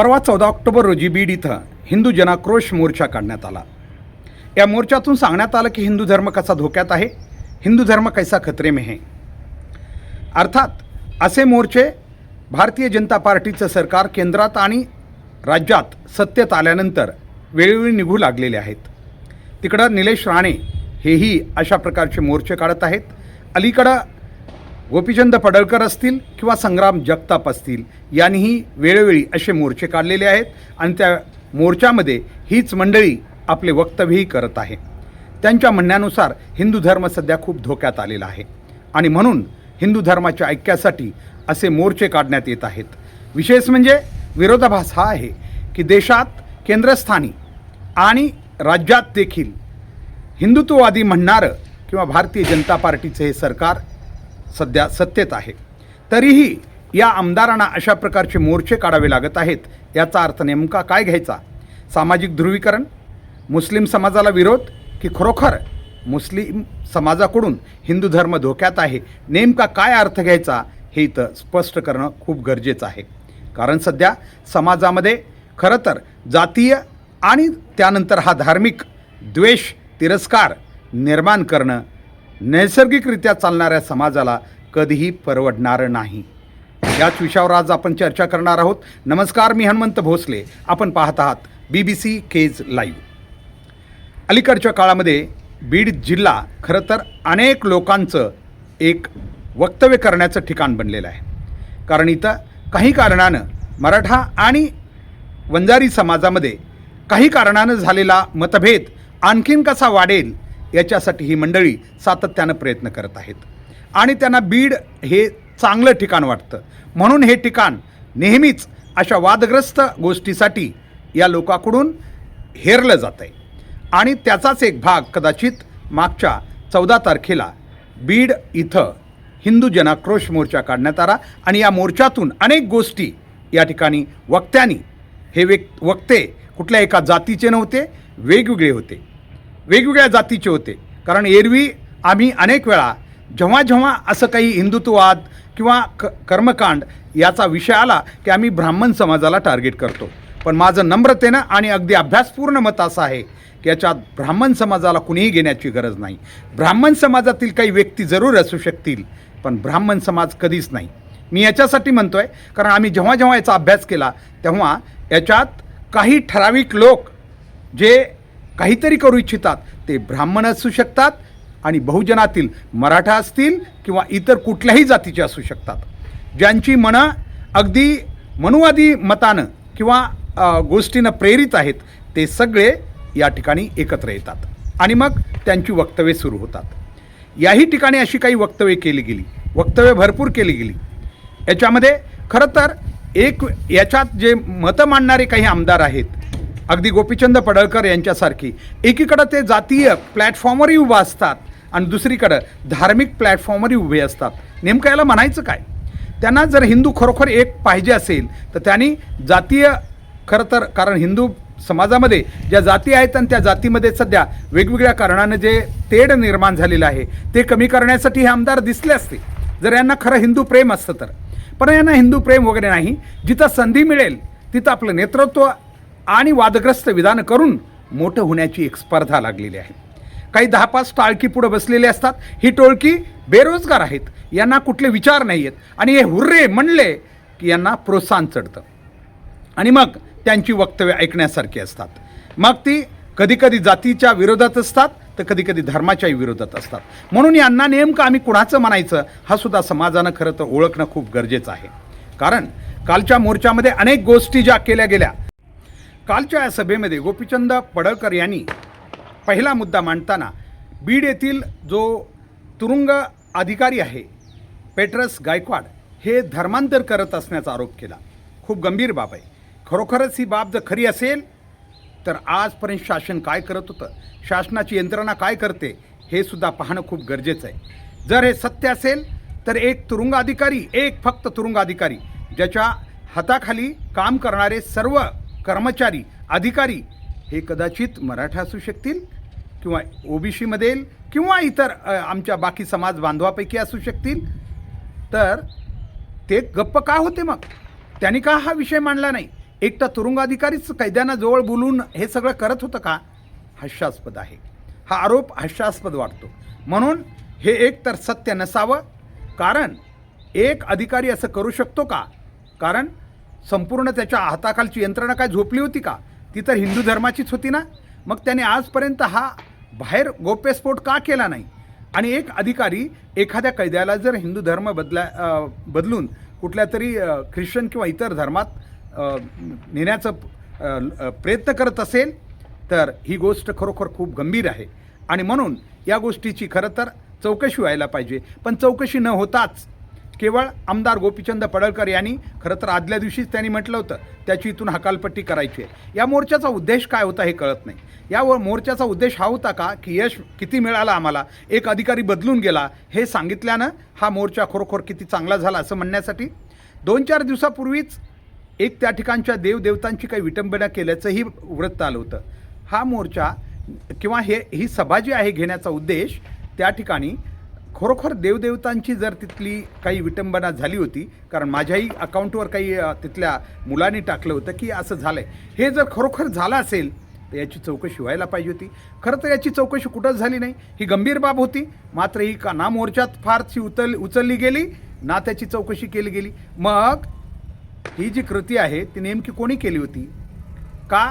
परवा चौदा ऑक्टोबर रोजी बीड इथं हिंदू जनाक्रोश मोर्चा काढण्यात आला. या मोर्चातून सांगण्यात आलं की हिंदू धर्म कसा धोक्यात आहे हिंदू धर्म कैसा खतरे में है. अर्थात असे मोर्चे भारतीय जनता पार्टीचं सरकार केंद्रात आणि राज्यात सत्तेत आल्यानंतर वेळोवेळी निघू लागलेले आहेत. तिकडं निलेश राणे हेही अशा प्रकारचे मोर्चे काढत आहेत. अलीकडं गोपीचंद पडळकर असतील किंवा संग्राम जगताप असतील यांनीही वेळोवेळी असे मोर्चे काढलेले आहेत आणि त्या मोर्चामध्ये हीच मंडळी आपले वक्तव्यही करत आहे. त्यांच्या म्हणण्यानुसार हिंदू धर्म सध्या खूप धोक्यात आलेला आहे आणि म्हणून हिंदू धर्माच्या ऐक्यासाठी असे मोर्चे काढण्यात येत आहेत. विशेष म्हणजे विरोधाभास हा आहे की देशात केंद्रस्थानी आणि राज्यात देखील हिंदुत्ववादी म्हणणारं किंवा भारतीय जनता पार्टीचं हे सरकार सध्या सत्तेत आहे. तरीही या आमदारांना अशा प्रकारचे मोर्चे काढावे लागत आहेत याचा अर्थ नेमका काय घ्यायचा? सामाजिक ध्रुवीकरण? मुस्लिम समाजाला विरोध? की खरोखर मुस्लिम समाजाकडून हिंदू धर्म धोक्यात आहे? नेमका काय अर्थ घ्यायचा? हे इथं स्पष्ट करणं खूप गरजेचं आहे. कारण सध्या समाजामध्ये खरं तर जातीय आणि त्यानंतर हा धार्मिक द्वेष तिरस्कार निर्माण करणं नैसर्गिकरित्या चालणाऱ्या समाजाला कधीही परवडणारं नाही. याच विषयावर आज आपण चर्चा करणार आहोत. नमस्कार मी हनुमंत भोसले. आपण पाहत आहात B B C Kaij live अलीकडच्या काळामध्ये बीड जिल्हा खरं तर अनेक लोकांचं एक वक्तव्य करण्याचं ठिकाण बनलेलं आहे. कारण इथं काही कारणानं मराठा आणि वंजारी समाजामध्ये काही कारणानं झालेला मतभेद आणखीन कसा वाढेल याच्यासाठी ही मंडळी सातत्यानं प्रयत्न करत आहेत. आणि त्यांना बीड हे चांगलं ठिकाण वाटतं. म्हणून हे ठिकाण नेहमीच अशा वादग्रस्त गोष्टीसाठी या लोकांकडून हेरलं जातं आहे आणि त्याचाच एक भाग कदाचित मागच्या चौदा तारखेला बीड इथं हिंदू जनाक्रोश मोर्चा काढण्यात आला. आणि या मोर्चातून अनेक गोष्टी या ठिकाणी वक्त्यांनी हे व्यक् वक्ते कुठल्या एका जातीचे नव्हते वेगवेगळे होते. वेगवेगळ्या जातीचे होते. कारण एरवी आम्ही अनेक वेळा जेव्हा जेव्हा असं काही हिंदुत्ववाद किंवा क कर्मकांड याचा विषय आला की आम्ही ब्राह्मण समाजाला टार्गेट करतो. पण माझं नम्रतेनं आणि अगदी अभ्यासपूर्ण मत असं आहे की याच्यात ब्राह्मण समाजाला कुणीही घेण्याची गरज नाही. ब्राह्मण समाजातील काही व्यक्ती जरूर असू शकतील पण ब्राह्मण समाज कधीच नाही. मी याच्यासाठी म्हणतो आहे कारण आम्ही जेव्हा जेव्हा याचा अभ्यास केला तेव्हा याच्यात काही ठराविक लोक जे काहीतरी करू इच्छितात. ते ब्राह्मण असू शकतात आणि बहुजनातील मराठा असतील किंवा इतर कुठल्याही जातीचे असू शकतात. ज्यांची मनं अगदी मनुवादी मतानं किंवा गोष्टीनं प्रेरित आहेत ते सगळे या ठिकाणी एकत्र येतात आणि मग त्यांची वक्तव्ये सुरू होतात. याही ठिकाणी अशी काही वक्तव्ये केली गेली. वक्तव्य भरपूर केली गेली. याच्यामध्ये खरं तर एक याच्यात जे मतं मांडणारे काही आमदार आहेत अगदी गोपीचंद पडळकर यांच्यासारखी. एकीकडं ते जातीय प्लॅटफॉर्मवरही उभं असतात आणि दुसरीकडं धार्मिक प्लॅटफॉर्मवरही उभे असतात. नेमकं याला म्हणायचं काय? त्यांना जर हिंदू खरोखर एक पाहिजे असेल तर त्यांनी जातीय खरं तर कारण हिंदू समाजामध्ये ज्या जाती आहेत आणि त्या जातीमध्ये सध्या वेगवेगळ्या कारणानं जे तेढ निर्माण झालेलं आहे ते कमी करण्यासाठी हे आमदार दिसले असते. जर यांना खरं हिंदू प्रेम असतं तर. पण यांना हिंदू प्रेम वगैरे नाही. जिथं संधी मिळेल तिथं आपलं नेतृत्व आणि वादग्रस्त विधानं करून मोठं होण्याची एक स्पर्धा लागलेली आहे. काही दहा पाच टाळकी पुढं बसलेले असतात. ही टोळकी बेरोजगार आहेत. यांना कुठले विचार नाही आहेत आणि हे हुर्रे म्हणले की यांना प्रोत्साहन चढतं. आणि मग त्यांची वक्तव्य ऐकण्यासारखी असतात. मग ती कधीकधी जातीच्या विरोधात असतात तर कधीकधी धर्माच्याही विरोधात असतात. म्हणून यांना नेमकं आम्ही कुणाचं म्हणायचं हा सुद्धा समाजानं खरं तर ओळखणं खूप गरजेचं आहे. कारण कालच्या मोर्चामध्ये अनेक गोष्टी ज्या केल्या गेल्या कालच्या या सभेमध्ये गोपीचंद पडळकर यांनी पहिला मुद्दा मांडताना बीड येथील जो तुरुंग अधिकारी आहे पेट्रस गायकवाड हे धर्मांतर करत असण्याचा आरोप केला. खूप गंभीर बाब आहे. खरोखरच ही बाब जर खरी असेल तर आजपर्यंत शासन काय करत होतं? शासनाची यंत्रणा काय करते? हे सुद्धा पाहणं खूप गरजेचं आहे. जर हे सत्य असेल तर एक तुरुंग अधिकारी एक फक्त तुरुंग अधिकारी ज्याच्या हाताखाली काम करणारे सर्व कर्मचारी अधिकारी हे कदाचित मराठा असू शकतील किंवा ओबीसीमध्ये किंवा इतर आमच्या बाकी समाज बांधवापैकी असू शकतील. तर ते गप्प का होते मग? त्यांनी का हा विषय मांडला नाही? एकटा तुरुंगाधिकारीच कैद्यांना जवळ बोलून हे सगळं करत होतं का? हास्यास्पद आहे. हा आरोप हास्यास्पद वाटतो. म्हणून हे एक तर सत्य नसावं. कारण एक अधिकारी असं करू शकतो का? कारण संपूर्ण त्याच्या हाताखालची यंत्रणा काय झोपली होती का? ती तर हिंदू धर्माचीच होती ना? मग त्याने आजपर्यंत हा बाहेर गोप्यस्फोट का केला नाही? आणि एक अधिकारी एखाद्या कैद्याला जर हिंदू धर्म बदला बदलून कुठल्या तरी ख्रिश्चन किंवा इतर धर्मात नेण्याचं प्रयत्न करत असेल तर ही गोष्ट खरोखर खूप गंभीर आहे. आणि म्हणून या गोष्टीची खरं तर चौकशी व्हायला पाहिजे. पण चौकशी न होताच केवळ आमदार गोपीचंद पडळकर यांनी खरं तर आदल्या दिवशीच त्यांनी म्हटलं होतं त्याची इथून हकालपट्टी करायची आहे. या मोर्चाचा उद्देश काय होता हे कळत नाही. या व- मोर्चाचा उद्देश हा होता का की यश किती मिळालं आम्हाला एक अधिकारी बदलून गेला हे सांगितल्यानं हा मोर्चा खरोखर किती चांगला झाला असं म्हणण्यासाठी? दोन चार दिवसापूर्वीच एक त्या ठिकाणच्या देवदेवतांची काही विटंबना केल्याचंही वृत्त आलं होतं. हा मोर्चा किंवा हे ही सभा जी आहे घेण्याचा उद्देश त्या ठिकाणी खरोखर देवदेवतांची जर तिथली काही विटंबना झाली होती कारण माझ्याही अकाउंटवर काही तिथल्या मुलांनी टाकलं होतं की असं झालं आहे हे जर खरोखर झालं असेल तर याची चौकशी व्हायला पाहिजे होती. खरं तर याची चौकशी कुठंच झाली नाही. ही गंभीर बाब होती. मात्र ही का ना मोर्चात फारशी उचल उचलली गेली ना त्याची चौकशी केली गेली. मग ही जी कृती आहे ती नेमकी कोणी केली होती? का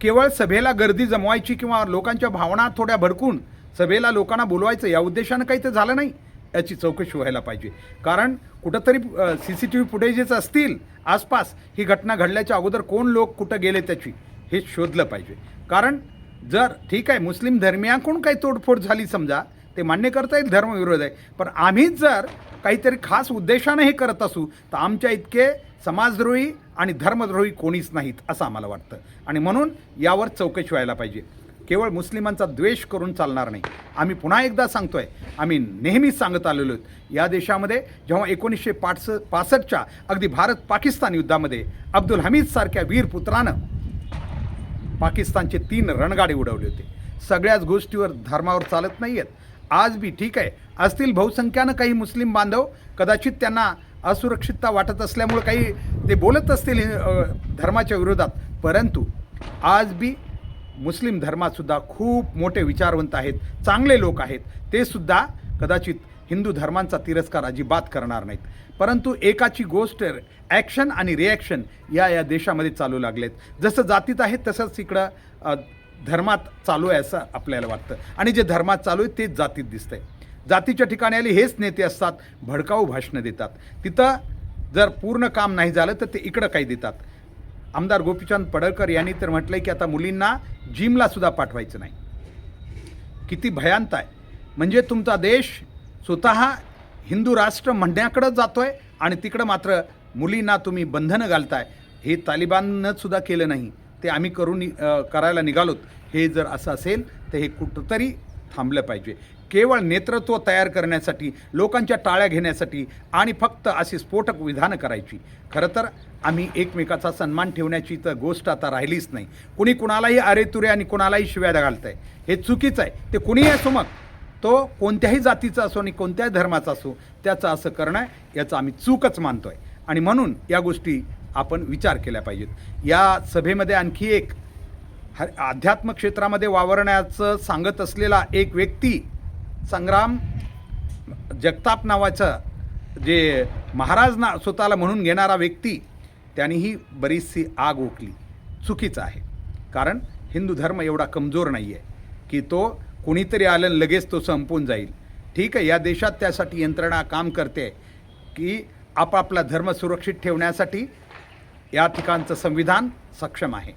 केवळ सभेला गर्दी जमवायची किंवा लोकांच्या भावना थोड्या भडकून सभेला लोकांना बोलवायचं या उद्देशानं काही तर झालं नाही याची चौकशी व्हायला पाहिजे. कारण कुठंतरी C C T V footages असतील आसपास ही घटना घडल्याच्या अगोदर कोण लोक कुठं गेले त्याची हे शोधलं पाहिजे. कारण जर ठीक आहे मुस्लिम धर्मियांकडून काही तोडफोड झाली समजा ते मान्य करता येईल धर्मविरोध आहे. पण आम्हीच जर काहीतरी खास उद्देशानं हे करत असू तर आमच्या इतके समाजद्रोही आणि धर्मद्रोही कोणीच नाहीत असं आम्हाला वाटतं. आणि म्हणून यावर चौकशी व्हायला पाहिजे. केवळ मुस्लिमांचा द्वेष करून चालणार नाही. आम्ही पुन्हा एकदा सांगतो आहे आम्ही नेहमीच सांगत आलेलो आहोत या देशामध्ये जेव्हा एकोणीसशे पाच पासष्टच्या अगदी भारत पाकिस्तान युद्धामध्ये अब्दुल हमीद सारख्या वीर पुत्रानं पाकिस्तानचे तीन रणगाडे उडवले होते. सगळ्याच गोष्टीवर धर्मावर चालत नाही आहेत आज बी ठीक आहे. असतील बहुसंख्यानं काही मुस्लिम बांधव कदाचित त्यांना असुरक्षितता वाटत असल्यामुळं काही ते बोलत असतील धर्माच्या विरोधात. परंतु आज बी मुस्लिम धर्मातसुद्धा खूप मोठे विचारवंत आहेत चांगले लोक आहेत. ते सुद्धा कदाचित हिंदू धर्मांचा तिरस्कार अजिबात करणार नाहीत. परंतु एकाची गोष्ट ॲक्शन आणि रिॲक्शन या या देशामध्ये चालू लागलेत. जसं जातीत आहे तसंच इकडं धर्मात चालू आहे असं आपल्याला वाटतं. आणि जे धर्मात चालू आहे तेच जातीत दिसतंय. जातीच्या ठिकाणी आले हेच नेते असतात भडकाऊ भाषणं देतात. तिथं जर पूर्ण काम नाही झालं तर ते इकडं काही देतात. आमदार गोपीचंद पडळकर यांनी तर म्हटलंय की आता मुलींना जिमला सुद्धा पाठवायचं नाही. किती भयांत आहे. म्हणजे तुमचा देश स्वतः हिंदू राष्ट्र म्हणण्याकडं जातोय आणि तिकडं मात्र मुलींना तुम्ही बंधनं घालताय. हे तालिबाननं सुद्धा केलं नाही. ते आम्ही करून करायला निघालोत. हे जर असं असेल तर हे कुठंतरी थांबलं पाहिजे. केवळ नेतृत्व तयार करण्यासाठी लोकांच्या टाळ्या घेण्यासाठी आणि फक्त अशी स्फोटक विधानं करायची. खरं तर आम्ही एकमेकाचा सन्मान ठेवण्याची तर गोष्ट आता राहिलीच नाही. कुणी कुणालाही अरेतुरे आणि कुणालाही शिव्या घालत आहे हे चुकीचं आहे. ते कुणीही असो मग. तो कोणत्याही जातीचा असो आणि कोणत्याही धर्माचा असो त्याचं असं करणं आहे याचं आम्ही चूकच मानतो आहे आणि म्हणून या गोष्टी आपण विचार केल्या पाहिजेत. या सभेमध्ये आणखी एक ह अध्यात्म क्षेत्रामध्ये वावरण्याचं सांगत असलेला एक व्यक्ती संग्राम जगताप नावाचा जे महाराज ना स्वतःला म्हणून घेणारा व्यक्ती त्यांनीही बरीचशी आग ओकली चुकीचं आहे. कारण हिंदू धर्म एवढा कमजोर नाही आहे की तो कुणीतरी आलं आणि लगेच तो संपून जाईल. ठीक आहे या देशात त्यासाठी यंत्रणा काम करते की आपापला धर्म सुरक्षित ठेवण्यासाठी या ठिकाणचं संविधान सक्षम आहे.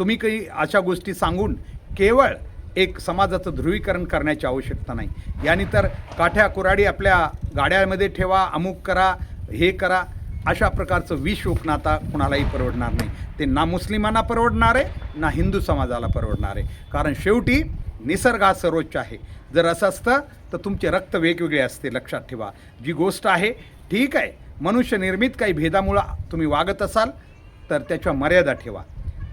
तुम्ही काही अशा गोष्टी सांगून केवळ एक समाजाचं ध्रुवीकरण करण्याची आवश्यकता नाही. याने तर काठ्या कुराडी आपल्या गाड्यामध्ये ठेवा अमुक करा हे करा अशा प्रकारचं विष ओकणं आता कुणालाही परवडणार नाही. ते ना मुस्लिमांना परवडणार आहे ना हिंदू समाजाला परवडणार. आहे कारण शेवटी निसर्ग हा सर्वोच्च आहे. जर असं असतं तर तुमचे रक्त वेगवेगळे असते लक्षात ठेवा. जी गोष्ट आहे ठीक आहे. मनुष्य निर्मित काही भेदामुळं तुम्ही वागत असाल तर त्याच्या मर्यादा ठेवा.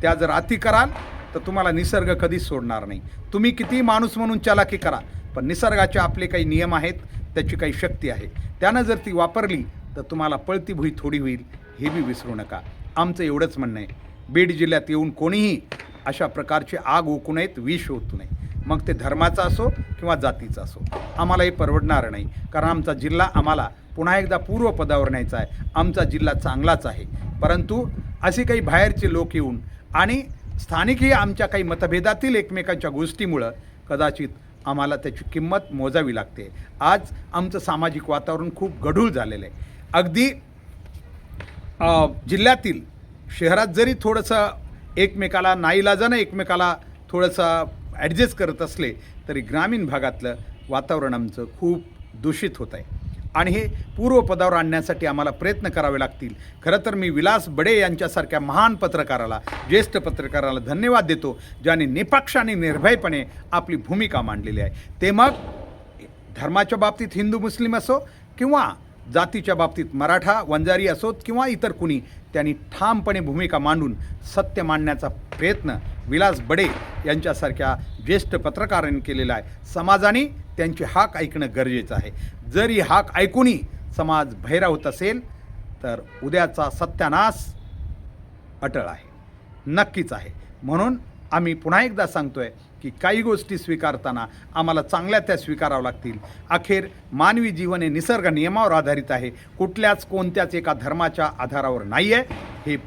त्या जर अति कराल तर तुम्हाला निसर्ग कधीच सोडणार नाही. तुम्ही किती माणूस म्हणून चलाकी करा पण निसर्गाचे आपले काही नियम आहेत त्याची काही शक्ती आहे. त्यानं जर ती वापरली तर तुम्हाला पळती भुई थोडी होईल हे बी विसरू नका. आमचं एवढंच म्हणणं आहे. बीड जिल्ह्यात येऊन कोणीही अशा प्रकारची आग ओकू नयेत विष ओतू नये. मग ते धर्माचा असो किंवा जातीचा असो. आम्हाला हे परवडणार नाही. कारण आमचा जिल्हा आम्हाला पुन्हा एकदा पूर्वपदावर न्यायचा आहे. आमचा जिल्हा चांगलाच आहे. परंतु असे काही बाहेरचे लोक येऊन आणि स्थानिकही आमच्या काही मतभेदातील एकमेकांच्या गोष्टीमुळं कदाचित आम्हाला त्याची किंमत मोजावी लागते. आज आमचं सामाजिक वातावरण खूप गढूळ झालेलं आहे. अगदी जिल्ह्यातील शहरात जरी थोडंसं एकमेकाला नाईलाजानं एकमेकाला थोडंसं ॲडजस्ट करत असले तरी ग्रामीण भागातलं वातावरण आमचं खूप दूषित होत आहे. आणि हे पूर्वपदावर आणण्यासाठी आम्हाला प्रयत्न करावे लागतील. खरं तर मी विलास बडे यांच्यासारख्या महान पत्रकाराला ज्येष्ठ पत्रकाराला धन्यवाद देतो ज्याने निपक्ष आणि निर्भयपणे आपली भूमिका मांडलेली आहे. ते मग धर्माच्या बाबतीत हिंदू मुस्लिम असो किंवा जातीच्या बाबतीत मराठा वंजारी असोत किंवा इतर कुणी त्यांनी ठामपणे भूमिका मांडून सत्य मांडण्याचा प्रयत्न विलास बडे यांच्यासारख्या ज्येष्ठ पत्रकारांनी केलेला आहे. समाजाने त्यांची हाक ऐकणं गरजेचं आहे. जर ही हाक ऐकूनही समाज भैरावत असेल तर उद्याचा सत्यानाश अटळ आहे. नक्कीच आहे. म्हणून आम्ही पुन्हा एकदा सांगतो आहे की काही गोष्टी स्वीकारताना आम्हाला चांगल्या त्या स्वीकाराव्या लागतील. अखेर मानवी जीवन हे निसर्ग नियमावर आधारित आहे. कुठल्याच कोणत्याच एका धर्माच्या आधारावर नाही आहे हे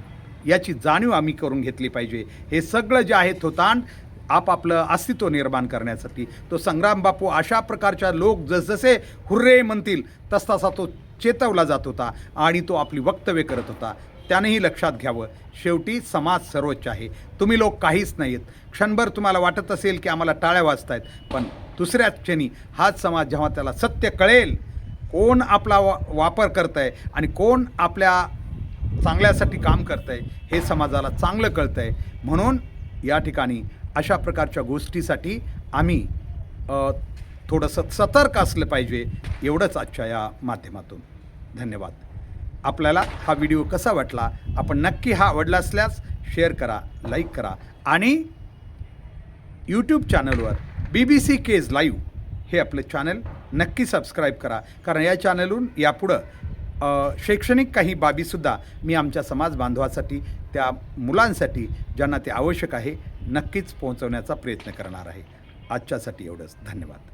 याची जाणीव आम्ही करून घेतली पाहिजे. हे सगळं जे आहे तो ताण आपापलं अस्तित्व निर्माण करण्यासाठी. तो संग्राम बापू अशा प्रकारच्या लोक जसजसे हुर्रे म्हणतील तसतसा तो चेतवला जात होता आणि तो आपली वक्तव्य करत होता. त्यानेही लक्षात घ्यावं. शेवटी समाज सर्वोच्च आहे. तुम्ही लोक काहीच नाही आहेत क्षणभर तुम्हाला वाटत असेल की आम्हाला टाळ्या वाजतायत आहेत पण दुसऱ्याच क्षणी हाच समाज जेव्हा त्याला सत्य कळेल कोण आपला वा वापर करत आहे आणि कोण आपल्या चांगल्यासाठी काम करत आहे हे समाजाला चांगलं कळतं आहे म्हणून या ठिकाणी अशा प्रकारच्या गोष्टीसाठी आम्ही थोडंसं सतर्क असलं पाहिजे एवढंच आजच्या या माध्यमातून. धन्यवाद. आपल्याला हा व्हिडिओ कसा वाटला? आपण नक्की हा आवडला असल्यास शेअर करा लाईक करा आणि यूट्यूब चॅनलवर B B C Kaij live हे आपलं चॅनल नक्की सबस्क्राईब करा. कारण या चॅनलहून यापुढं शैक्षणिक काही बाबीसुद्धा मी आमच्या समाज बांधवासाठी त्या मुलांसाठी ज्यांना ते आवश्यक आहे नक्कीच पोहोचवण्याचा प्रयत्न करणार आहे. आजच्यासाठी एवढंच. धन्यवाद.